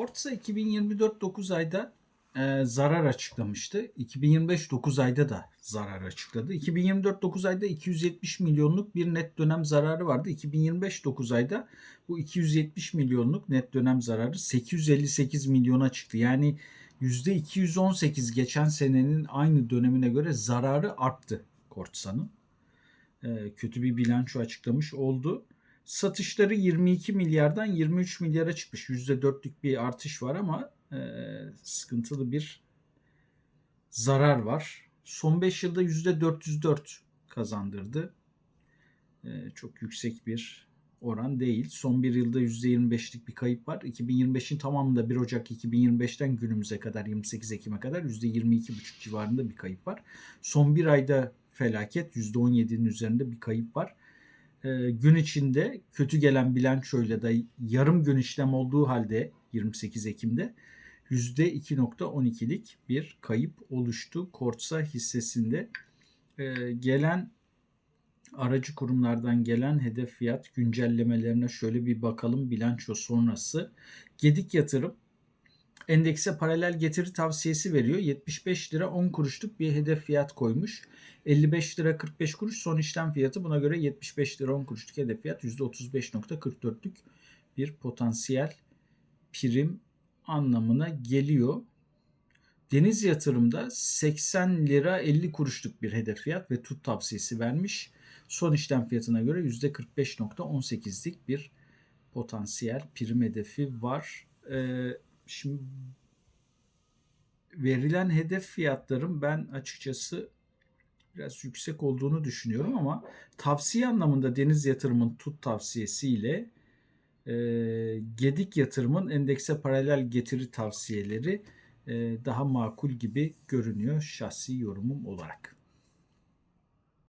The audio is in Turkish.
Forza 2024 9 ayda e, zarar açıklamıştı. 2025 9 ayda da zarar açıkladı. 2024 9 ayda 270 milyonluk bir net dönem zararı vardı. 2025 9 ayda bu 270 milyonluk net dönem zararı 858 milyona çıktı. Yani %218 geçen senenin aynı dönemine göre zararı arttı Kortsa'nın. E, kötü bir bilanço açıklamış oldu. Satışları 22 milyardan 23 milyara çıkmış. %4'lük bir artış var ama e, sıkıntılı bir zarar var. Son 5 yılda %404 kazandırdı. E, çok yüksek bir oran değil. Son bir yılda %25'lik bir kayıp var. 2025'in tamamında 1 Ocak 2025'ten günümüze kadar 28 Ekim'e kadar %22,5 civarında bir kayıp var. Son bir ayda felaket %17'nin üzerinde bir kayıp var. E, gün içinde kötü gelen bilançoyla da yarım gün işlem olduğu halde 28 Ekim'de %2.12'lik bir kayıp oluştu Kortsa hissesinde. E, gelen aracı kurumlardan gelen hedef fiyat güncellemelerine şöyle bir bakalım bilanço sonrası. Gedik Yatırım endekse paralel getiri tavsiyesi veriyor. 75 lira 10 kuruşluk bir hedef fiyat koymuş. 55 lira 45 kuruş son işlem fiyatı buna göre 75 lira 10 kuruşluk hedef fiyat %35.44'lük bir potansiyel prim anlamına geliyor. Deniz Yatırım'da 80 lira 50 kuruşluk bir hedef fiyat ve tut tavsiyesi vermiş. Son işlem fiyatına göre %45.18'lik bir potansiyel prim hedefi var. Ee, şimdi verilen hedef fiyatların ben açıkçası biraz yüksek olduğunu düşünüyorum ama tavsiye anlamında Deniz Yatırım'ın tut tavsiyesiyle e, Gedik Yatırım'ın endekse paralel getiri tavsiyeleri e, daha makul gibi görünüyor şahsi yorumum olarak.